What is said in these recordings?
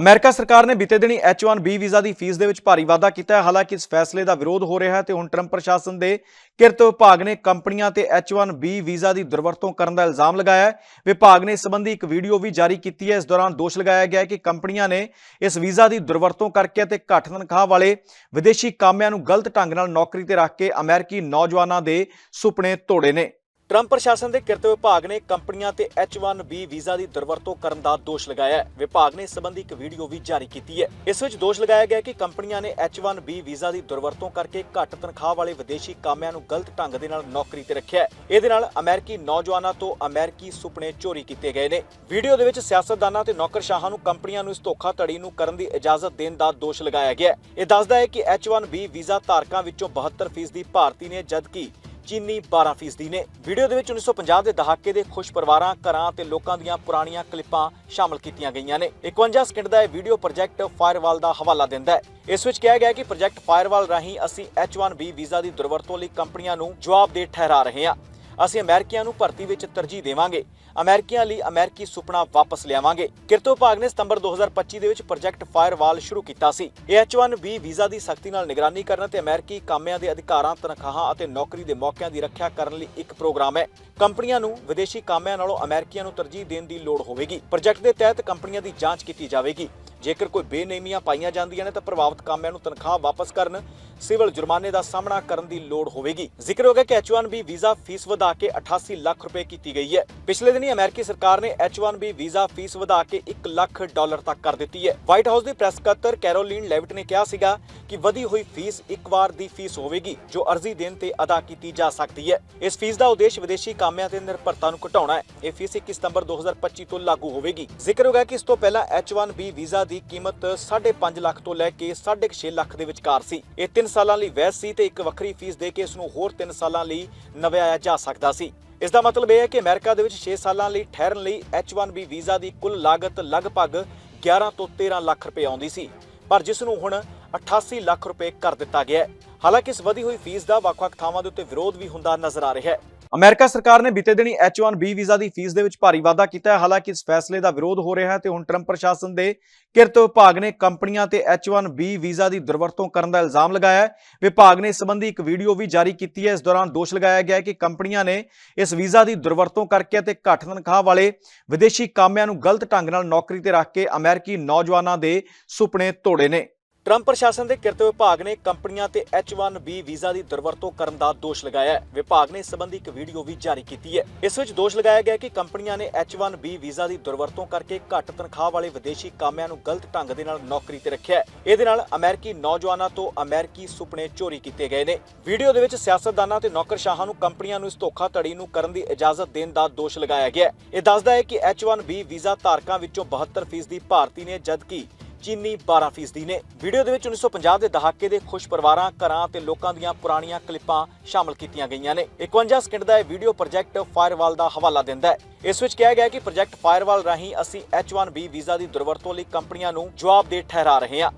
America ਸਰਕਾਰ ਨੇ ਬੀਤੇ ਦਿਨੀ H1B ਵੀਜ਼ਾ ਦੀ ਫੀਸ ਦੇ ਵਿੱਚ ਭਾਰੀ ਵਾਧਾ ਕੀਤਾ ਹੈ। ਹਾਲਾਂਕਿ ਇਸ ਫੈਸਲੇ ਦਾ ਵਿਰੋਧ ਹੋ ਰਿਹਾ ਹੈ ਤੇ ਹੁਣ ਟਰੰਪ ਪ੍ਰਸ਼ਾਸਨ ਦੇ ਕਿਰਤ ਵਿਭਾਗ ਨੇ ਕੰਪਨੀਆਂ ਤੇ H1B ਵੀਜ਼ਾ ਦੀ ਦੁਰਵਰਤੋਂ ਕਰਨ ਦਾ ਇਲਜ਼ਾਮ ਲਗਾਇਆ ਹੈ। ਵਿਭਾਗ ਨੇ ਇਸ ਸੰਬੰਧੀ ਇੱਕ ਵੀਡੀਓ ਵੀ ਜਾਰੀ ਕੀਤੀ ਹੈ। ਇਸ ਦੌਰਾਨ ਦੋਸ਼ ਲਗਾਇਆ ਗਿਆ ਹੈ ਕਿ ਕੰਪਨੀਆਂ ਨੇ ਇਸ ਵੀਜ਼ਾ ਦੀ ਦੁਰਵਰਤੋਂ ਕਰਕੇ ਤੇ ਘੱਟ ਤਨਖਾਹ ਵਾਲੇ ਵਿਦੇਸ਼ੀ ਕਾਮਿਆਂ ਨੂੰ ਗਲਤ ਢੰਗ ਨਾਲ ਨੌਕਰੀ ਤੇ ਰੱਖ ਕੇ ਅਮਰੀਕੀ ਨੌਜਵਾਨਾਂ ਦੇ ਸੁਪਨੇ ਤੋੜੇ ਨੇ। ਟਰੰਪ ਪ੍ਰਸ਼ਾਸਨ ਦੇ ਕਿਰਤ ਵਿਭਾਗ ਨੇ ਕੰਪਨੀਆਂ ਤੇ H1B ਵੀਜ਼ਾ ਦੀ ਦੁਰਵਰਤੋਂ ਕਰਨ ਦਾ ਦੋਸ਼ ਲਗਾਇਆ ਹੈ। ਵਿਭਾਗ ਨੇ ਇਸ ਸੰਬੰਧੀ ਇੱਕ ਵੀਡੀਓ ਵੀ ਜਾਰੀ ਕੀਤੀ ਹੈ। ਇਸ ਵਿੱਚ ਦੋਸ਼ ਲਗਾਇਆ ਗਿਆ ਕਿ ਕੰਪਨੀਆਂ ਨੇ H1B ਵੀਜ਼ਾ ਦੀ ਦੁਰਵਰਤੋਂ ਕਰਕੇ ਘੱਟ ਤਨਖਾਹ ਵਾਲੇ ਵਿਦੇਸ਼ੀ ਕਾਮਿਆਂ ਨੂੰ ਗਲਤ ਢੰਗ ਦੇ ਨਾਲ ਨੌਕਰੀ ਤੇ ਰੱਖਿਆ ਹੈ। ਇਹਦੇ ਨਾਲ ਅਮਰੀਕੀ ਨੌਜਵਾਨਾਂ ਤੋਂ ਅਮਰੀਕੀ ਸੁਪਨੇ ਚੋਰੀ ਕੀਤੇ ਗਏ ਨੇ। ਵੀਡੀਓ ਦੇ ਵਿੱਚ ਸਿਆਸਤਦਾਨਾਂ ਤੇ ਨੌਕਰਸ਼ਾਹਾਂ ਨੂੰ ਕੰਪਨੀਆਂ ਨੂੰ ਇਸ ਧੋਖਾ ਧੜੀ ਨੂੰ ਕਰਨ ਦੀ ਇਜਾਜ਼ਤ ਦੇਣ ਦਾ ਦੋਸ਼ ਲਗਾਇਆ ਗਿਆ ਹੈ। ਇਹ ਦੱਸਦਾ ਹੈ ਕਿ H1B ਵੀਜ਼ਾ ਧਾਰਕਾਂ ਵਿੱਚੋਂ 72% ਭਾਰਤੀ ਨੇ, ਜਦਕਿ ਚੀਨੀ 12% ਨੇ। ਵੀਡੀਓ ਦੇ ਵਿੱਚ 1950 ਦੇ ਦਹਾਕੇ ਦੇ ਖੁਸ਼ ਪਰਿਵਾਰਾਂ, ਘਰਾਂ ਤੇ ਲੋਕਾਂ ਦੀਆਂ ਪੁਰਾਣੀਆਂ ਕਲਿੱਪਾਂ ਸ਼ਾਮਲ ਕੀਤੀਆਂ ਗਈਆਂ ਨੇ। 51 ਸਕਿੰਟ ਦਾ ਇਹ ਵੀਡੀਓ ਪ੍ਰੋਜੈਕਟ ਫਾਇਰਵਾਲ ਦਾ ਹਵਾਲਾ ਦਿੰਦਾ ਹੈ। ਇਸ ਵਿੱਚ ਕਿਹਾ ਗਿਆ ਕਿ ਪ੍ਰੋਜੈਕਟ ਫਾਇਰਵਾਲ ਰਾਹੀਂ ਅਸੀਂ H1B ਵੀਜ਼ਾ ਦੀ ਦੁਰਵਰਤੋਂ ਲਈ ਕੰਪਨੀਆਂ ਨੂੰ ਜਵਾਬਦੇਹ ਠਹਿਰਾ ਰਹੇ ਹਾਂ। ਅਸੀਂ ਅਮਰੀਕੀਆਂ ਨੂੰ ਭਰਤੀ ਵਿੱਚ ਤਰਜੀਹ ਦੇਵਾਂਗੇ। ਅਮਰੀਕੀਆਂ ਲਈ ਅਮਰੀਕੀ ਸੁਪਨਾ ਵਾਪਸ ਲਿਆਵਾਂਗੇ। ਕਿਰਤ ਵਿਭਾਗ ਨੇ ਸਤੰਬਰ 2025 ਦੇ ਵਿੱਚ ਪ੍ਰੋਜੈਕਟ ਫਾਇਰਵਾਲ ਸ਼ੁਰੂ ਕੀਤਾ ਸੀ। ਇਹ H1B ਵੀਜ਼ਾ ਦੀ ਸਖਤੀ ਨਾਲ ਨਿਗਰਾਨੀ ਕਰਨ ਤੇ ਅਮਰੀਕੀ ਕਾਮਿਆਂ ਦੇ ਅਧਿਕਾਰਾਂ, ਤਨਖਾਹਾਂ ਅਤੇ ਨੌਕਰੀ ਦੇ ਮੌਕਿਆਂ ਦੀ ਰੱਖਿਆ ਕਰਨ ਲਈ ਇੱਕ ਪ੍ਰੋਗਰਾਮ ਹੈ। ਕੰਪਨੀਆਂ ਨੂੰ ਵਿਦੇਸ਼ੀ ਕਾਮਿਆਂ ਨਾਲੋਂ ਅਮਰੀਕੀਆਂ ਨੂੰ ਤਰਜੀਹ ਦੇਣ ਦੀ ਲੋੜ ਹੋਵੇਗੀ। ਪ੍ਰੋਜੈਕਟ ਦੇ ਤਹਿਤ ਕੰਪਨੀਆਂ ਦੀ ਜਾਂਚ ਕੀਤੀ ਜਾਵੇਗੀ। ਜੇਕਰ ਕੋਈ ਬੇਨਿਯਮੀਆਂ ਪਾਈਆਂ ਜਾਂਦੀਆਂ ਨੇ ਤਾਂ ਪ੍ਰਭਾਵਿਤ ਕਾਮਿਆਂ ਨੂੰ ਤਨਖਾਹ ਵਾਪਸ ਕਰਨ, ਸਿਵਲ ਜੁਰਮਾਨੇ ਦਾ ਸਾਹਮਣਾ ਕਰਨ ਦੀ ਲੋੜ ਹੋਵੇਗੀ। ਜ਼ਿਕਰ ਹੋ ਗਿਆ ਕਿ H1B ਵੀਜ਼ਾ ਫੀਸ ਵਧਾ ਕੇ 88 ਲੱਖ ਰੁਪਏ ਕੀਤੀ ਗਈ ਹੈ। ਪਿਛਲੇ ਦਿਨੀ ਅਮਰੀਕੀ ਸਰਕਾਰ ਨੇ H1B ਵੀਜ਼ਾ ਫੀਸ ਵਧਾ ਕੇ 1 ਲੱਖ ਡਾਲਰ ਤੱਕ ਕਰ ਦਿੱਤੀ ਹੈ। ਵਾਈਟ ਹਾਊਸ ਦੀ ਪ੍ਰੈਸ ਸਕੱਤਰ ਕੈਰੋਲਿਨ ਲੈਵਿਟ ਨੇ ਕਿਹਾ ਸੀਗਾ ਕਿ ਵਧੀ ਹੋਈ ਫੀਸ ਇੱਕ ਵਾਰ ਦੀ ਫੀਸ ਹੋਵੇਗੀ, ਜੋ ਅਰਜ਼ੀ ਦੇਣ ਤੇ ਅਦਾ ਕੀਤੀ ਜਾ ਸਕਦੀ ਹੈ। ਇਸ ਫੀਸ ਦਾ ਉਦੇਸ਼ ਵਿਦੇਸ਼ੀ ਕਾਮਿਆਂ ਤੇ ਨਿਰਭਰਤਾ ਨੂੰ ਘਟਾਉਣਾ ਹੈ। ਇਹ ਫੀਸ 21 ਸਤੰਬਰ 2025 ਤੋਂ ਲਾਗੂ ਹੋਵੇਗੀ। ਜ਼ਿਕਰ ਹੋ ਗਿਆ ਕਿ ਇਸ ਤੋਂ ਪਹਿਲਾਂ H1B ਵੀਜ਼ਾ ਦੀ ਕੀਮਤ 5.5 ਲੱਖ ਤੋਂ ਲੈ ਕੇ 6.5 ਲੱਖ ਦੇ ਵਿਚਕਾਰ ਸੀ। ਇਹ 3 ਸਾਲਾਂ ਲਈ ਵੈਸ ਸੀ ਤੇ ਇੱਕ ਵੱਖਰੀ ਫੀਸ ਦੇ ਕੇ ਇਸ ਨੂੰ ਹੋਰ 3 ਸਾਲਾਂ ਲਈ ਨਵਿਆਇਆ ਜਾ ਸਕਦਾ ਸੀ। ਇਸ ਦਾ ਮਤਲਬ ਇਹ ਹੈ ਕਿ ਅਮਰੀਕਾ ਦੇ ਵਿੱਚ 6 ਸਾਲਾਂ ਲਈ ਠਹਿਰਨ ਲਈ H1B ਵੀਜ਼ਾ ਦੀ ਕੁੱਲ ਲਾਗਤ ਲਗਭਗ 11 ਤੋਂ 13 ਲੱਖ ਰੁਪਏ ਆਉਂਦੀ ਸੀ। ਪਰ ਜਿਸ ਨੂੰ ਹੁਣ 88 ਲੱਖ ਰੁਪਏ ਕਰ ਦਿੱਤਾ ਗਿਆ ਹੈ। ਹਾਲਾਂਕਿ ਇਸ ਵਧੀ ਹੋਈ ਫੀਸ ਦਾ ਵੱਖ-ਵੱਖ ਥਾਵਾਂ ਦੇ ਉੱਤੇ ਵਿਰੋਧ ਵੀ ਹੁੰਦਾ ਨਜ਼ਰ ਆ ਰਿਹਾ ਹੈ। ਅਮਰੀਕਾ ਸਰਕਾਰ ਨੇ ਬੀਤੇ ਦਿਨੀ H1B ਵੀਜ਼ਾ ਦੀ ਫੀਸ ਦੇ ਵਿੱਚ ਭਾਰੀ ਵਾਧਾ ਕੀਤਾ ਹੈ। ਹਾਲਾਂਕਿ ਇਸ ਫੈਸਲੇ ਦਾ ਵਿਰੋਧ ਹੋ ਰਿਹਾ ਹੈ ਤੇ ਹੁਣ ਟਰੰਪ ਪ੍ਰਸ਼ਾਸਨ ਦੇ ਕਿਰਤ ਵਿਭਾਗ ਨੇ ਕੰਪਨੀਆਂ ਤੇ H1B ਵੀਜ਼ਾ ਦੀ ਦੁਰਵਰਤੋਂ ਕਰਨ ਦਾ ਇਲਜ਼ਾਮ ਲਗਾਇਆ ਹੈ। ਵਿਭਾਗ ਨੇ ਇਸ ਸੰਬੰਧੀ ਇੱਕ ਵੀਡੀਓ ਵੀ ਜਾਰੀ ਕੀਤੀ ਹੈ। ਇਸ ਦੌਰਾਨ ਦੋਸ਼ ਲਗਾਇਆ ਗਿਆ ਹੈ ਕਿ ਕੰਪਨੀਆਂ ਨੇ ਇਸ ਵੀਜ਼ਾ ਦੀ ਦੁਰਵਰਤੋਂ ਕਰਕੇ ਅਤੇ ਘੱਟ ਤਨਖਾਹ ਵਾਲੇ ਵਿਦੇਸ਼ੀ ਕਾਮਿਆਂ ਨੂੰ ਗਲਤ ਢੰਗ ਨਾਲ ਨੌਕਰੀ ਤੇ ਰੱਖ ਕੇ ਅਮਰੀਕੀ ਨੌਜਵਾਨਾਂ ਦੇ ਸੁਪਨੇ ਤੋੜੇ ਨੇ। ਟਰੰਪ ਪ੍ਰਸ਼ਾਸਨ ਦੇ ਕਿਰਤ ਵਿਭਾਗ ਨੇ ਕੰਪਨੀਆਂ ਤੇ H1B ਵੀਜ਼ਾ ਦੀ ਦੁਰਵਰਤੋਂ ਕਰਨ ਦਾ ਦੋਸ਼ ਲਗਾਇਆ ਹੈ। ਵਿਭਾਗ ਨੇ ਇਸ ਸੰਬੰਧੀ ਇੱਕ ਵੀਡੀਓ ਵੀ ਜਾਰੀ ਕੀਤੀ ਹੈ। ਇਸ ਵਿੱਚ ਦੋਸ਼ ਲਗਾਇਆ ਗਿਆ ਹੈ ਕਿ ਕੰਪਨੀਆਂ ਨੇ H1B ਵੀਜ਼ਾ ਦੀ ਦੁਰਵਰਤੋਂ ਕਰਕੇ ਘੱਟ ਤਨਖਾਹ ਵਾਲੇ ਵਿਦੇਸ਼ੀ ਕਾਮਿਆਂ ਨੂੰ ਗਲਤ ਢੰਗ ਦੇ ਨਾਲ ਨੌਕਰੀ ਤੇ ਰੱਖਿਆ ਹੈ। ਇਹਦੇ ਨਾਲ ਅਮਰੀਕੀ ਨੌਜਵਾਨਾਂ ਤੋਂ ਅਮਰੀਕੀ ਸੁਪਨੇ ਚੋਰੀ ਕੀਤੇ ਗਏ ਨੇ। ਵੀਡੀਓ ਦੇ ਵਿੱਚ ਸਿਆਸਤਦਾਨਾਂ ਤੇ ਨੌਕਰਸ਼ਾਹਾਂ ਨੂੰ ਕੰਪਨੀਆਂ ਨੂੰ ਇਸ ਧੋਖਾਧੜੀ ਨੂੰ ਕਰਨ ਦੀ ਇਜਾਜ਼ਤ ਦੇਣ ਦਾ ਦੋਸ਼ ਲਗਾਇਆ ਗਿਆ ਹੈ। ਇਹ ਦੱਸਦਾ ਹੈ ਕਿ H1B ਵੀਜ਼ਾ ਧਾਰਕਾਂ ਵਿੱਚੋਂ 72% ਭਾਰਤੀ ਨੇ, ਜਦਕਿ ਚੀਨੀ 12% ਨੇ। ਵੀਡੀਓ ਦੇ ਵਿੱਚ 1950 ਦੇ ਦਹਾਕੇ ਦੇ ਖੁਸ਼ ਪਰਿਵਾਰਾਂ, ਘਰਾਂ ਤੇ ਲੋਕਾਂ ਦੀਆਂ ਪੁਰਾਣੀਆਂ ਕਲਿੱਪਾਂ ਸ਼ਾਮਲ ਕੀਤੀਆਂ ਗਈਆਂ ਨੇ। 51 ਸਕਿੰਟ ਦਾ ਇਹ ਵੀਡੀਓ ਪ੍ਰੋਜੈਕਟ ਫਾਇਰਵਾਲ ਦਾ ਹਵਾਲਾ ਦਿੰਦਾ ਹੈ। ਇਸ ਵਿੱਚ ਕਿਹਾ ਗਿਆ ਕਿ ਪ੍ਰੋਜੈਕਟ ਫਾਇਰਵਾਲ ਰਾਹੀਂ ਅਸੀਂ H1B ਵੀਜ਼ਾ ਦੀ ਦੁਰਵਰਤੋਂ ਲਈ ਕੰਪਨੀਆਂ ਨੂੰ ਜਵਾਬਦੇਹ ਠਹਿਰਾ ਰਹੇ ਹਾਂ।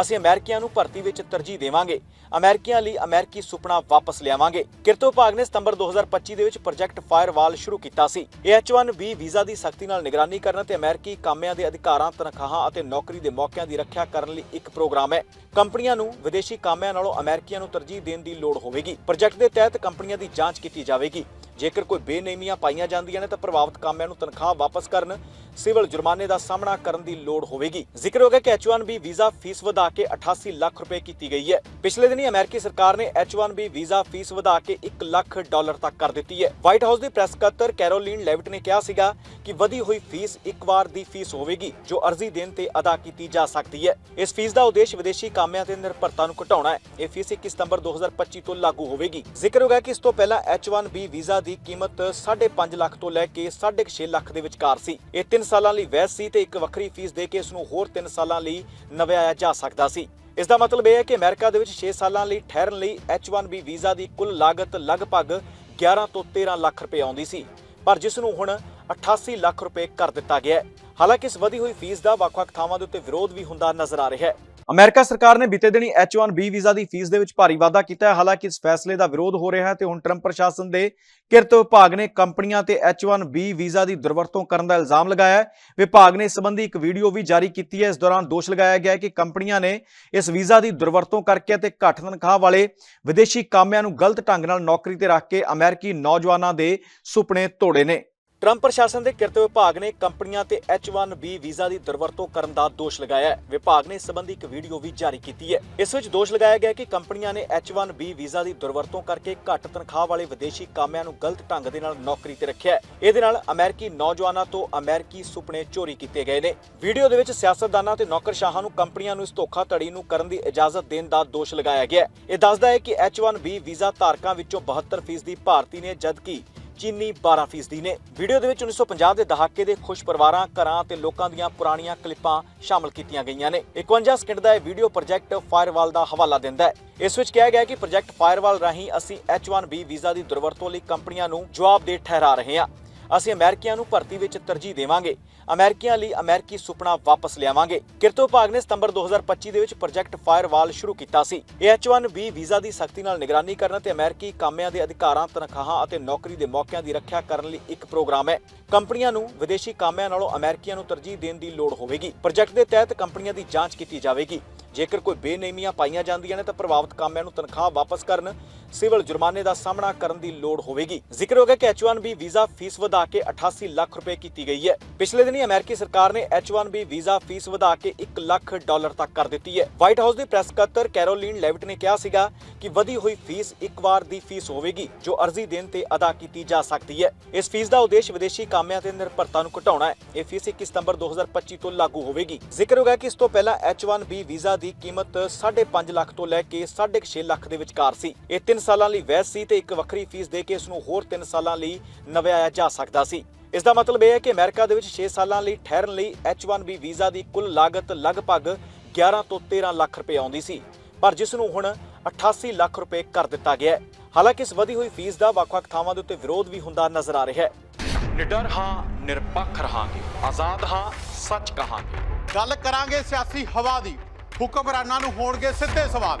ਅਸੀਂ ਅਮਰੀਕੀਆਂ ਨੂੰ ਭਰਤੀ ਵਿੱਚ ਤਰਜੀਹ ਦੇਵਾਂਗੇ। ਅਮਰੀਕੀਆਂ ਲਈ ਅਮਰੀਕੀ ਸੁਪਨਾ ਵਾਪਸ ਲਿਆਵਾਂਗੇ। ਕਿਰਤ ਵਿਭਾਗ ਨੇ ਸਤੰਬਰ 2025 ਦੇ ਵਿੱਚ ਪ੍ਰੋਜੈਕਟ ਫਾਇਰਵਾਲ ਸ਼ੁਰੂ ਕੀਤਾ ਸੀ। ਇਹ H1B ਵੀਜ਼ਾ ਦੀ ਸਖਤੀ ਨਾਲ ਨਿਗਰਾਨੀ ਕਰਨ ਤੇ ਅਮਰੀਕੀ ਕਾਮਿਆਂ ਦੇ ਅਧਿਕਾਰਾਂ, ਤਨਖਾਹਾਂ ਅਤੇ ਨੌਕਰੀ ਦੇ ਮੌਕਿਆਂ ਦੀ ਰੱਖਿਆ ਕਰਨ ਲਈ ਇੱਕ ਪ੍ਰੋਗਰਾਮ ਹੈ। ਕੰਪਨੀਆਂ ਨੂੰ ਵਿਦੇਸ਼ੀ ਕਾਮਿਆਂ ਨਾਲੋਂ ਅਮਰੀਕੀਆਂ ਨੂੰ ਤਰਜੀਹ ਦੇਣ ਦੀ ਲੋੜ ਹੋਵੇਗੀ। ਪ੍ਰੋਜੈਕਟ ਦੇ ਤਹਿਤ ਕੰਪਨੀਆਂ ਦੀ ਜਾਂਚ ਕੀਤੀ ਜਾਵੇਗੀ। ਜੇਕਰ ਕੋਈ ਬੇਨੇਮੀਆਂ ਪਾਈਆਂ ਜਾਂਦੀਆਂ ਨੇ ਤਾਂ ਪ੍ਰਭਾਵਿਤ ਕਾਮਿਆਂ ਨੂੰ ਤਨਖਾਹ ਵਾਪਸ ਕਰਨ, ਸਿਵਲ ਜੁਰਮਾਨੇ ਦਾ ਸਾਹਮਣਾ ਕਰਨ ਦੀ ਲੋੜ ਹੋਵੇਗੀ। ਜ਼ਿਕਰ ਹੋ ਗਿਆ ਕਿ H1B ਵੀਜ਼ਾ ਫੀਸ ਵਧਾ ਕੇ 88 ਲੱਖ ਰੁਪਏ ਕੀਤੀ ਗਈ ਹੈ। ਪਿਛਲੇ ਦਿਨੀ ਅਮਰੀਕੀ ਸਰਕਾਰ ਨੇ H1B ਵੀਜ਼ਾ ਫੀਸ ਵਧਾ ਕੇ 1 ਲੱਖ ਡਾਲਰ ਤੱਕ ਕਰ ਦਿੱਤੀ ਹੈ। ਵਾਈਟ ਹਾਊਸ ਦੀ ਪ੍ਰੈਸ ਸਕੱਤਰ ਕੈਰੋਲਿਨ ਲੈਵਿਟ ਨੇ ਕਿਹਾ ਸੀਗਾ ਕਿ ਵਧੀ ਹੋਈ ਫੀਸ ਇੱਕ ਵਾਰ ਦੀ ਫੀਸ ਹੋਵੇਗੀ, ਜੋ ਅਰਜ਼ੀ ਦੇਣ ਤੇ ਅਦਾ ਕੀਤੀ ਜਾ ਸਕਦੀ ਹੈ। ਇਸ ਫੀਸ ਦਾ ਉਦੇਸ਼ ਵਿਦੇਸ਼ੀ ਕਾਮਿਆਂ ਤੇ ਨਿਰਭਰਤਾ ਨੂੰ ਘਟਾਉਣਾ ਹੈ। ਇਹ ਫੀਸ 21 ਸਤੰਬਰ 2025 ਤੋਂ ਲਾਗੂ ਹੋਵੇਗੀ। ਜ਼ਿਕਰ ਹੋ ਗਿਆ ਕਿ ਇਸ ਤੋਂ ਪਹਿਲਾਂ H1B ਵੀਜ਼ਾ ਦੀ ਕੀਮਤ 5.5 ਲੱਖ ਤੋਂ ਲੈ ਕੇ 6.5 ਲੱਖ ਦੇ ਵਿਚਕਾਰ ਸੀ। ਇਹ 3 ਸਾਲਾਂ ਲਈ ਵੈਧ ਸੀ ਤੇ ਇੱਕ ਵੱਖਰੀ ਫੀਸ ਦੇ ਕੇ ਇਸ ਨੂੰ ਹੋਰ 3 ਸਾਲਾਂ ਲਈ ਨਵਿਆਇਆ ਜਾ ਸਕਦਾ ਸੀ। ਇਸ ਦਾ ਮਤਲਬ ਇਹ ਹੈ ਕਿ ਅਮਰੀਕਾ ਦੇ ਵਿੱਚ 6 ਸਾਲਾਂ ਲਈ ਠਹਿਰਨ ਲਈ H1B ਵੀਜ਼ਾ ਦੀ ਕੁੱਲ ਲਾਗਤ ਲਗਭਗ 11 ਤੋਂ 13 ਲੱਖ ਰੁਪਏ ਆਉਂਦੀ ਸੀ, ਪਰ ਜਿਸ ਨੂੰ ਹੁਣ 88 ਲੱਖ ਰੁਪਏ ਕਰ ਦਿੱਤਾ ਗਿਆ ਹੈ। ਹਾਲਾਂਕਿ ਇਸ ਵਧੀ ਹੋਈ ਫੀਸ ਦਾ ਵੱਖ-ਵੱਖ ਥਾਵਾਂ ਦੇ ਉੱਤੇ ਵਿਰੋਧ ਵੀ ਹੁੰਦਾ ਨਜ਼ਰ ਆ ਰਿਹਾ ਹੈ। ਅਮਰੀਕਾ ਸਰਕਾਰ ਨੇ ਬੀਤੇ ਦਿਨੀ H1B ਵੀਜ਼ਾ ਦੀ ਫੀਸ ਦੇ ਵਿੱਚ ਭਾਰੀ ਵਾਧਾ ਕੀਤਾ ਹੈ। ਹਾਲਾਂਕਿ ਇਸ ਫੈਸਲੇ ਦਾ ਵਿਰੋਧ ਹੋ ਰਿਹਾ ਹੈ ਤੇ ਹੁਣ ਟਰੰਪ ਪ੍ਰਸ਼ਾਸਨ ਦੇ ਕਿਰਤ ਵਿਭਾਗ ਨੇ ਕੰਪਨੀਆਂ ਤੇ H1B ਵੀਜ਼ਾ ਦੀ ਦੁਰਵਰਤੋਂ ਕਰਨ ਦਾ ਇਲਜ਼ਾਮ ਲਗਾਇਆ ਹੈ। ਵਿਭਾਗ ਨੇ ਇਸ ਸੰਬੰਧੀ ਇੱਕ ਵੀਡੀਓ ਵੀ ਜਾਰੀ ਕੀਤੀ ਹੈ। ਇਸ ਦੌਰਾਨ ਦੋਸ਼ ਲਗਾਇਆ ਗਿਆ ਹੈ ਕਿ ਕੰਪਨੀਆਂ ਨੇ ਇਸ ਵੀਜ਼ਾ ਦੀ ਦੁਰਵਰਤੋਂ ਕਰਕੇ ਅਤੇ ਘੱਟ ਤਨਖਾਹ ਵਾਲੇ ਵਿਦੇਸ਼ੀ ਕਾਮਿਆਂ ਨੂੰ ਗਲਤ ਢੰਗ ਨਾਲ ਨੌਕਰੀ ਤੇ ਰੱਖ ਕੇ ਅਮਰੀਕੀ ਨੌਜਵਾਨਾਂ ਦੇ ਸੁਪਨੇ ਤੋੜੇ ਨੇ। ਟਰੰਪ ਪ੍ਰਸ਼ਾਸਨ ਦੇ ਕਿਰਤ ਵਿਭਾਗ ਨੇ ਕੰਪਨੀਆਂ ਤੇ H1B ਵੀਜ਼ਾ ਦੀ ਦੁਰਵਰਤੋਂ ਕਰਨ ਦਾ ਦੋਸ਼ ਲਗਾਇਆ ਹੈ। ਵਿਭਾਗ ਨੇ ਇਸ ਸੰਬੰਧੀ ਇੱਕ ਵੀਡੀਓ ਵੀ ਜਾਰੀ ਕੀਤੀ ਹੈ। ਇਸ ਵਿੱਚ ਦੋਸ਼ ਲਗਾਇਆ ਗਿਆ ਕਿ ਕੰਪਨੀਆਂ ਨੇ H1B ਵੀਜ਼ਾ ਦੀ ਦੁਰਵਰਤੋਂ ਕਰਕੇ ਘੱਟ ਤਨਖਾਹ ਵਾਲੇ ਵਿਦੇਸ਼ੀ ਕਾਮਿਆਂ ਨੂੰ ਗਲਤ ਢੰਗ ਦੇ ਨਾਲ ਨੌਕਰੀ ਤੇ ਰੱਖਿਆ ਹੈ। ਇਹਦੇ ਨਾਲ ਅਮਰੀਕੀ ਨੌਜਵਾਨਾਂ ਤੋਂ ਅਮਰੀਕੀ ਸੁਪਨੇ ਚੋਰੀ ਕੀਤੇ ਗਏ ਨੇ। ਵੀਡੀਓ ਦੇ ਵਿੱਚ ਸਿਆਸਤਦਾਨਾਂ ਤੇ ਨੌਕਰਸ਼ਾਹਾਂ ਨੂੰ ਕੰਪਨੀਆਂ ਨੂੰ ਇਸ ਧੋਖਾਧੜੀ ਨੂੰ ਕਰਨ ਦੀ ਇਜਾਜ਼ਤ ਦੇਣ ਦਾ ਦੋਸ਼ ਲਗਾਇਆ ਗਿਆ ਹੈ। ਇਹ ਦੱਸਦਾ ਹੈ ਕਿ H1B ਵੀਜ਼ਾ ਧਾਰਕਾਂ ਵਿੱਚੋਂ 72% ਭਾਰਤੀ ਨੇ, ਜਦਕਿ ਚੀਨੀ 12% ਨੇ। ਵੀਡੀਓ ਦੇ ਵਿੱਚ 1950 ਦੇ ਦਹਾਕੇ ਦੇ ਖੁਸ਼ ਪਰਿਵਾਰਾਂ, ਘਰਾਂ ਤੇ ਲੋਕਾਂ ਦੀਆਂ ਪੁਰਾਣੀਆਂ ਕਲਿੱਪਾਂ ਸ਼ਾਮਲ ਕੀਤੀਆਂ ਗਈਆਂ ਨੇ। 51 ਸਕਿੰਟ ਦਾ ਇਹ ਵੀਡੀਓ ਪ੍ਰੋਜੈਕਟ ਫਾਇਰਵਾਲ ਦਾ ਹਵਾਲਾ ਦਿੰਦਾ ਹੈ। ਇਸ ਵਿੱਚ ਕਿਹਾ ਗਿਆ ਕਿ ਪ੍ਰੋਜੈਕਟ ਫਾਇਰਵਾਲ ਰਾਹੀਂ ਅਸੀਂ H1B ਵੀਜ਼ਾ ਦੀ ਦੁਰਵਰਤੋਂ ਲਈ ਕੰਪਨੀਆਂ ਨੂੰ ਜਵਾਬਦੇਹ ਠਹਿਰਾ ਰਹੇ ਹਾਂ। ਅਸੀਂ ਅਮਰੀਕੀਆਂ ਨੂੰ ਭਰਤੀ ਵਿੱਚ ਤਰਜੀਹ ਦੇਵਾਂਗੇ। ਅਮਰੀਕੀਆਂ ਲਈ ਅਮਰੀਕੀ ਸੁਪਨਾ ਵਾਪਸ ਲਿਆਵਾਂਗੇ। ਕਿਰਤ ਵਿਭਾਗ ਨੇ ਸਤੰਬਰ 2025 ਦੇ ਵਿੱਚ ਪ੍ਰੋਜੈਕਟ ਫਾਇਰਵਾਲ ਸ਼ੁਰੂ ਕੀਤਾ ਸੀ। H1B ਵੀਜ਼ਾ ਦੀ ਸਖਤੀ ਨਾਲ ਨਿਗਰਾਨੀ ਕਰਨ ਅਤੇ ਅਮਰੀਕੀ ਕਾਮਿਆਂ ਦੇ ਅਧਿਕਾਰਾਂ, ਤਨਖਾਹਾਂ ਅਤੇ ਨੌਕਰੀ ਦੇ ਮੌਕਿਆਂ ਦੀ ਰੱਖਿਆ ਕਰਨ ਲਈ ਇੱਕ ਪ੍ਰੋਗਰਾਮ ਹੈ। ਕੰਪਨੀਆਂ ਨੂੰ ਵਿਦੇਸ਼ੀ ਕਾਮਿਆਂ ਨਾਲੋਂ ਅਮਰੀਕੀਆਂ ਨੂੰ ਤਰਜੀਹ ਦੇਣ ਦੀ ਲੋੜ ਹੋਵੇਗੀ। ਪ੍ਰੋਜੈਕਟ ਦੇ ਤਹਿਤ ਕੰਪਨੀਆਂ ਦੀ ਜਾਂਚ ਕੀਤੀ ਜਾਵੇਗੀ। ਜੇਕਰ ਕੋਈ ਬੇਨੇਮੀਆਂ ਪਾਈਆਂ ਜਾਂਦੀਆਂ ਨੇ ਤਾਂ ਪ੍ਰਭਾਵਿਤ ਕਾਮਿਆਂ ਨੂੰ ਤਨਖਾਹ ਵਾਪਸ ਕਰਨ ਸਿਵਲ ਜੁਰਮਾਨੇ ਦਾ ਸਾਹਮਣਾ ਕਰਨ ਦੀ ਲੋੜ ਹੋਵੇਗੀ। ਜ਼ਿਕਰ ਹੋ ਗਿਆ ਕਿ H1B ਵੀਜ਼ਾ ਫੀਸ ਵਧਾ ਕੇ 88 ਲੱਖ ਰੁਪਏ ਕੀਤੀ ਗਈ ਹੈ। ਪਿਛਲੇ ਦਿਨੀ ਅਮਰੀਕੀ ਸਰਕਾਰ ਨੇ H1B ਵੀਜ਼ਾ ਫੀਸ ਵਧਾ ਕੇ 1 ਲੱਖ ਡਾਲਰ ਤੱਕ ਕਰ ਦਿੱਤੀ ਹੈ। ਵਾਈਟ ਹਾਊਸ ਦੀ ਪ੍ਰੈਸ ਸਕੱਤਰ ਕੈਰੋਲਿਨ ਲੈਵਿਟ ਨੇ ਕਿਹਾ ਸੀਗਾ ਕਿ ਵਧੀ ਹੋਈ ਫੀਸ ਇੱਕ ਵਾਰ ਦੀ ਫੀਸ ਹੋਵੇਗੀ, ਜੋ ਅਰਜ਼ੀ ਦੇਣ ਤੇ ਅਦਾ ਕੀਤੀ ਜਾ ਸਕਦੀ ਹੈ। ਇਸ ਫੀਸ ਦਾ ਉਦੇਸ਼ ਵਿਦੇਸ਼ੀ ਕਾਮਿਆਂ ਤੇ ਨਿਰਭਰਤਾ ਨੂੰ ਘਟਾਉਣਾ ਹੈ। ਇਹ ਫੀਸ 21 ਸਤੰਬਰ 2025 ਤੋਂ ਲਾਗੂ ਹੋਵੇਗੀ। ਜ਼ਿਕਰ ਹੋ ਗਿਆ ਕਿ ਇਸ ਤੋਂ ਪਹਿਲਾਂ H1B ਵੀਜ਼ਾ ਦੀ ਕੀਮਤ 5.5 ਲੱਖ ਤੋਂ ਲੈ ਕੇ 6.5 ਲੱਖ ਦੇ ਵਿਚਕਾਰ ਸੀ। ਇਹ 3 ਸਾਲਾਂ ਲਈ ਵੈਧ ਸੀ ਤੇ ਇੱਕ ਵੱਖਰੀ ਫੀਸ ਦੇ ਕੇ ਇਸ ਨੂੰ ਹੋਰ 3 ਸਾਲਾਂ ਲਈ ਨਵਿਆਇਆ ਜਾ ਸਕਦਾ ਸੀ। ਇਸ ਦਾ ਮਤਲਬ ਇਹ ਹੈ ਕਿ ਅਮਰੀਕਾ ਦੇ ਵਿੱਚ 6 ਸਾਲਾਂ ਲਈ ਠਹਿਰਨ ਲਈ H1B ਵੀਜ਼ਾ ਦੀ ਕੁੱਲ ਲਾਗਤ ਲਗਭਗ 11 ਤੋਂ 13 ਲੱਖ ਰੁਪਏ ਆਉਂਦੀ ਸੀ ਪਰ ਜਿਸ ਨੂੰ ਹੁਣ 88 ਲੱਖ ਰੁਪਏ ਕਰ ਦਿੱਤਾ ਗਿਆ ਹੈ। ਹਾਲਾਂਕਿ ਇਸ ਵਧੀ ਹੋਈ ਫੀਸ ਦਾ ਵੱਖ-ਵੱਖ ਥਾਵਾਂ ਦੇ ਉੱਤੇ ਵਿਰੋਧ ਵੀ ਹੁੰਦਾ ਨਜ਼ਰ ਆ ਰਿਹਾ ਹੈ। ਨਿਡਰ ਹਾਂ ਨਿਰਪੱਖ ਰਹਾਂਗੇ। ਆਜ਼ਾਦ ਹਾਂ ਸੱਚ ਕਹਾਂਗੇ। ਗੱਲ ਕਰਾਂਗੇ ਸਿਆਸੀ ਹਵਾ ਦੀ। ਹੁਕਮਰਾਨਾਂ ਨੂੰ ਹੋਣਗੇ ਸਿੱਧੇ ਸਵਾਲ।